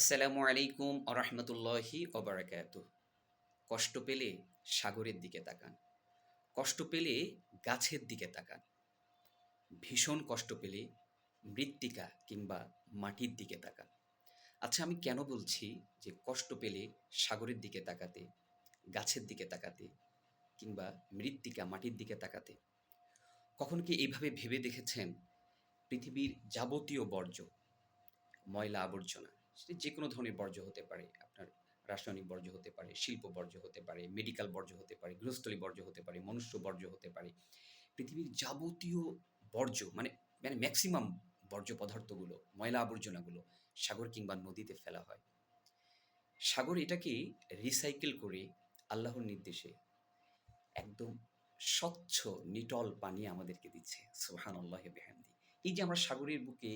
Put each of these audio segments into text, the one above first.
আসসালামু আলাইকুম আরহামতুল্লাহি ওবরাকাত কষ্ট পেলে সাগরের দিকে তাকান। কষ্ট পেলে গাছের দিকে তাকান। ভীষণ কষ্ট পেলে মৃত্তিকা কিংবা মাটির দিকে তাকান। আচ্ছা আমি কেন বলছি যে কষ্ট পেলে সাগরের দিকে তাকাতে, গাছের দিকে তাকাতে কিংবা মৃত্তিকা মাটির দিকে তাকাতে? কখন কি এইভাবে ভেবে দেখেছেন? পৃথিবীর যাবতীয় বর্জ্য ময়লা আবর্জনা সেটা যে কোনো ধরনের বর্জ্য হতে পারে, আপনার রাসায়নিক বর্জ্য হতে পারে, শিল্প বর্জ্য হতে পারে মেডিকেল বর্জ্য হতে পারে, গৃহস্থলী বর্জ্য হতে পারে, মনুষ্য বর্জ্য হতে পারে, পৃথিবীর যাবতীয় বর্জ্য মানে মানে ম্যাক্সিমাম বর্জ্য পদার্থগুলো, ময়লা আবর্জনাগুলো সাগর কিংবা নদীতে ফেলা হয়। সাগর এটাকে রিসাইকেল করে আল্লাহর নির্দেশে একদম স্বচ্ছ, নিটল পানি আমাদেরকে দিচ্ছে সোহান আল্লাহ বেহান্দি এই যে আমরা সাগরের বুকে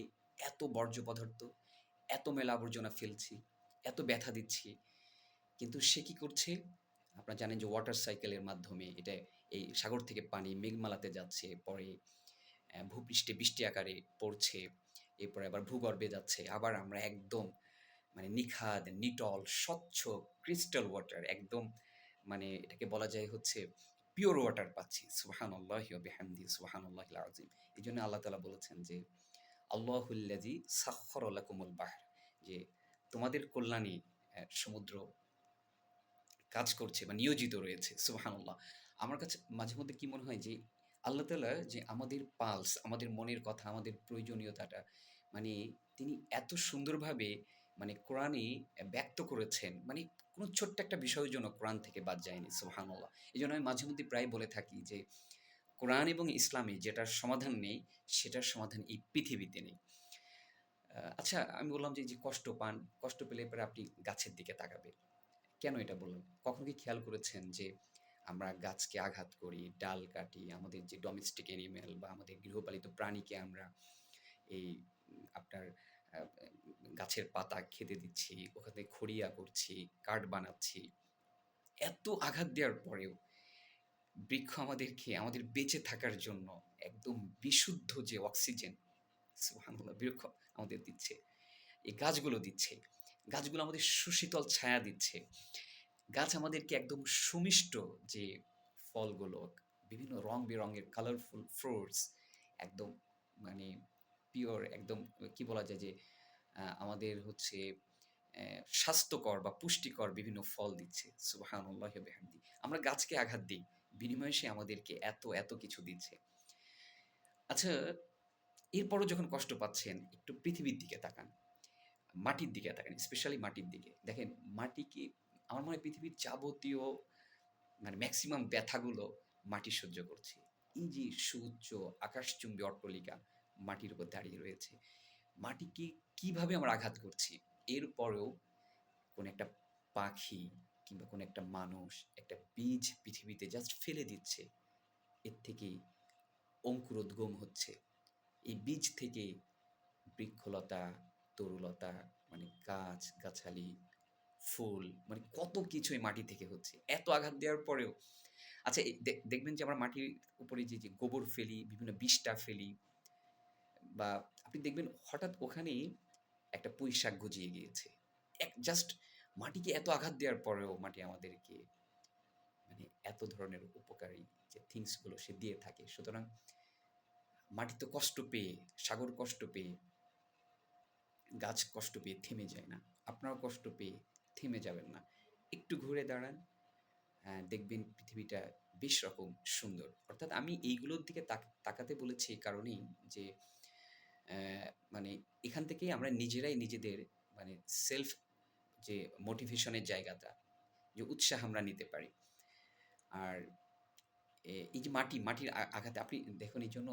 এত বর্জ্য পদার্থ এত মেলা আবর্জনা ফেলছি, এত ব্যথা দিচ্ছি। কিন্তু সে কি করছে? আপনারা জানেন যে ওয়াটার সাইকেলের মাধ্যমে এটা এই সাগর থেকে পানি মেঘমালাতে যাচ্ছে, পরে ভূপৃষ্ঠে বৃষ্টি আকারে পড়ছে, এরপরে আবার ভূগর্ভে যাচ্ছে, আবার আমরা একদম মানে নিখাদ, নিটল, স্বচ্ছ ক্রিস্টাল ওয়াটার একদম মানে এটাকে বলা যায় হচ্ছে পিওর ওয়াটার পাচ্ছি। সুবাহান আল্লাহ বেহামদি সুবাহান আল্লাহ আজিম এই জন্য আল্লাহ তালা বলেছেন যে আল্লাহুল্লাজি সাক্ষর আল্লাকুমুল বাহর, যে তোমাদের কল্যাণে সমুদ্র কাজ করছে বা নিয়োজিত রয়েছে, সুবহানাল্লাহ। আমার কাছে মাঝে মধ্যে কি মনে হয় যে, আল্লাহ তাআলা যে আমাদের পালস, আমাদের মনের কথা, আমাদের প্রয়োজনীয়তাটা মানে তিনি এত সুন্দরভাবে মানে কোরআনে ব্যক্ত করেছেন মানে কোনো ছোট্ট একটা বিষয়ের জন্য কোরআন থেকে বাদ যায়নি, সুবহানাল্লাহ। এই জন্য আমি মাঝে মধ্যে প্রায় বলে থাকি যে কোরআন এবং ইসলামে যেটার সমাধান নেই, সেটার সমাধান এই পৃথিবীতে নেই। আচ্ছা আমি বললাম যে যে কষ্ট পান, কষ্ট পেলে পরে আপনি গাছের দিকে তাকাবেন। কেন এটা বললাম কখন কি খেয়াল করেছেন যে, আমরা গাছকে আঘাত করি, ডাল কাটি, আমাদের যে ডোমেস্টিক অ্যানিমেল বা আমাদের গৃহপালিত প্রাণীকে আমরা এই আপনার গাছের পাতা খেতে দিচ্ছি, ওখানে খড়িয়া করছি, কাঠ বানাচ্ছি, এত আঘাত দেওয়ার পরেও বৃক্ষ আমাদেরকে, আমাদের বেঁচে থাকার জন্য একদম বিশুদ্ধ যে অক্সিজেন বৃক্ষ আমাদের দিচ্ছে, এই গাছগুলো দিচ্ছে, গাছগুলো আমাদের সুশীতল ছায়া দিচ্ছে, গাছ আমাদেরকে একদম সুমিষ্ট যে ফলগুলো, বিভিন্ন রং বেরঙের কালারফুল ফ্রুটস একদম মানে পিওর একদম কি বলা যায় যে আমাদের হচ্ছে স্বাস্থ্যকর বা পুষ্টিকর বিভিন্ন ফল দিচ্ছে বেহামদি। আমরা গাছকে আঘাত দিই। বিনিময়ে সে আমাদেরকে এত এত কিছু দিচ্ছে। আচ্ছা এরপরও যখন কষ্ট পাচ্ছেন, একটু পৃথিবীর দিকে তাকান, মাটির দিকে তাকান স্পেশালি মাটির দিকে। দেখেন মাটি কি আমার মনে হয় পৃথিবীর যাবতীয় মানে ম্যাক্সিমাম ব্যথাগুলো মাটি সহ্য করছে। এই যে সুউচ্চ আকাশচুম্বী অট্টলিকা মাটির উপর দাঁড়িয়ে রয়েছে, মাটিকে কীভাবে আমরা আঘাত করছি? এরপরেও কোন একটা পাখি কিংবা কোনো একটা মানুষ একটা বীজ পৃথিবীতে জাস্ট ফেলে দিচ্ছে, এর থেকে অঙ্কুরোদ্গম হচ্ছে। এই বীজ থেকে বৃক্ষলতা, তরুলতা মানে গাছ, গাছালি, ফুল মানে কত কিছু এই মাটি থেকে হচ্ছে। এত আঘাত দেওয়ার পরেও আচ্ছা দেখবেন যে আমরা মাটির উপরে যে যে গোবর ফেলি, বিভিন্ন বিষটা ফেলি, বা আপনি দেখবেন হঠাৎ ওখানেই একটা পুঁই শাক গজিয়ে গিয়েছে। এক জাস্ট মাটিকে এত আঘাত দেওয়ার পরেও মাটি আমাদেরকে মানে এত ধরনের উপকারী যে থিংসগুলো সে দিয়ে থাকে। সুতরাং মাটি তো কষ্ট পেয়ে, সাগর কষ্ট পেয়ে, গাছ কষ্ট পেয়ে থেমে যায় না। আপনারাও কষ্ট পেয়ে থেমে যাবেন না। একটু ঘুরে দাঁড়ান দেখবেন পৃথিবীটা বেশ রকম সুন্দর। অর্থাৎ আমি এইগুলোর দিকে তাকাতে বলেছি এই কারণেই যে মানে এখান থেকেই আমরা নিজেরাই নিজেদের মানে সেলফ যে মোটিভেশনের জায়গাটা, যে উৎসাহ আমরা নিতে পারি। আর এই যে মাটি, মাটির আঘাতে আপনি দেখুন এই জন্য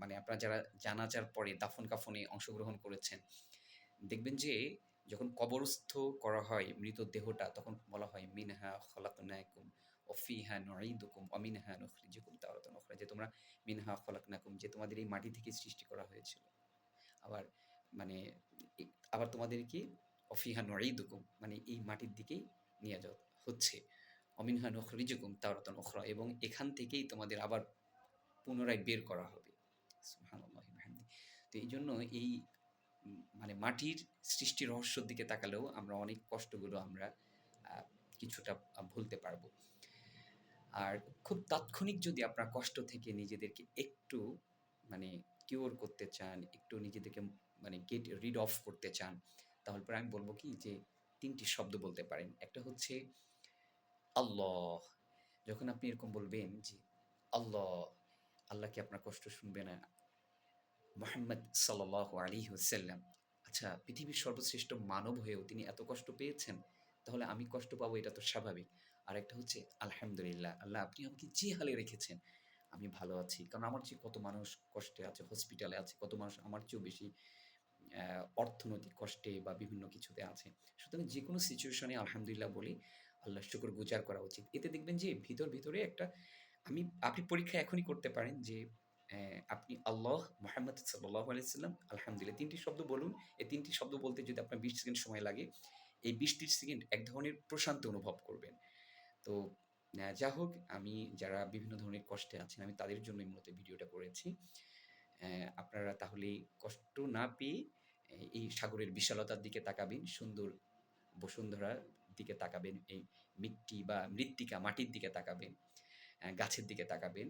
মানে আপনারা যারা জানাজার পরে দাফন কাফনে অংশগ্রহণ করেছেন, দেখবেন যে যখন কবরস্থ করা হয় মৃতদেহটা, তখন বলা হয়, মিনহা খলাকনাকুম ও ফিহা নুঈদুকুম ও মিনহা নুখরিজুকুম তাওরাতান উখরা। যে তোমরা, মিনহা খলাকনাকুম, যে তোমাদের এই মাটি থেকে সৃষ্টি করা হয়েছিল। আবার মানে আবার তোমাদেরকে অফিহা নুঈদুকুম মানে এই মাটির দিকেই নিয়ে যাওয়া হচ্ছে অমিনহা নখরিজুকুম তাওরাতান উখরা এবং এখান থেকেই তোমাদের আবার পুনরায় বের করা হবে। তো এই জন্য এই মানে মাটির সৃষ্টি রহস্যর দিকে তাকালেও আমরা অনেক কষ্টগুলো আমরা কিছুটা ভুলতে পারব। আর খুব তাৎক্ষণিক যদি আপনার কষ্ট থেকে নিজেদেরকে একটু মানে কিওর করতে চান, একটু নিজেদেরকে মানে গেট রিড অফ করতে চান, তাহলে পরে আমি বলব কি যে তিনটি শব্দ বলতে পারেন। একটা হচ্ছে আল্লাহ। যখন আপনি এরকম বলবেন যে, আল্লাহ, আল্লাহ কি আপনার কষ্ট শুনবে না? মুহাম্মদ সাল্লাল্লাহু আলাইহি ওয়াসাল্লাম। আচ্ছা পৃথিবীর সর্বশ্রেষ্ঠ মানব হয়েও তিনি এত কষ্ট পেয়েছেন, তাহলে আমি কষ্ট পাবো এটা তো স্বাভাবিক। আর একটা হচ্ছে আলহামদুলিল্লাহ, আল্লাহ আপনি আমাকে যে হালে রেখেছেন, আমি ভালো আছি। কারণ আমার চেয়ে কত মানুষ কষ্টে আছে, হসপিটালে আছে, কত মানুষ আমার চেয়েও বেশি অর্থনৈতিক কষ্টে বা বিভিন্ন কিছুতে আছে। সুতরাং যেকোনো সিচুয়েশন এ আলহামদুলিল্লাহ বলে আল্লাহর শুকরগুজার করা উচিত। এতে দেখবেন যে ভিতর, ভিতরে একটা আমি আপনি পরীক্ষা এখনই করতে পারেন যে আপনি আল্লাহ, মুহাম্মদ সাল্লাল্লাহু আলাইহি ওয়াসাল্লাম, আলহামদুলিল্লাহ তিনটি শব্দ বলুন। এই তিনটি শব্দ বলতে যদি আপনার ২০ সেকেন্ড সময় লাগে, এই ২০-৩০ সেকেন্ড এক ধরনের প্রশান্তি অনুভব করবেন। তো যা হোক আমি যারা বিভিন্ন ধরনের কষ্টে আছেন, আমি তাদের জন্যই মূলত ভিডিওটা করেছি। আপনারা তাহলে কষ্ট না পেয়ে এই সাগরের বিশালতার দিকে তাকাবেন, সুন্দর বসুন্ধরার দিকে তাকাবেন, এই মিট্টি বা মৃত্তিকা মাটির দিকে তাকাবেন, গাছের দিকে তাকাবেন,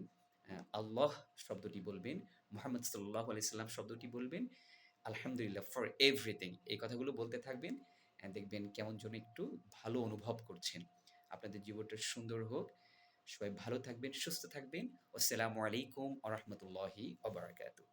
আল্লাহ শব্দটি বলবেন, মোহাম্মদ সাল্লাল্লাহু আলাইহি সাল্লাম শব্দটি বলবেন, আলহামদুলিল্লাহ ফর এভরিথিং এই কথাগুলো বলতে থাকবেন। দেখবেন কেমন যেন একটু ভালো অনুভব করছেন। আপনাদের জীবনটা সুন্দর হোক। সবাই ভালো থাকবেন, সুস্থ থাকবেন। আসসালামু আলাইকুম ওয়া রাহমাতুল্লাহি ওয়া বারাকাতুহু।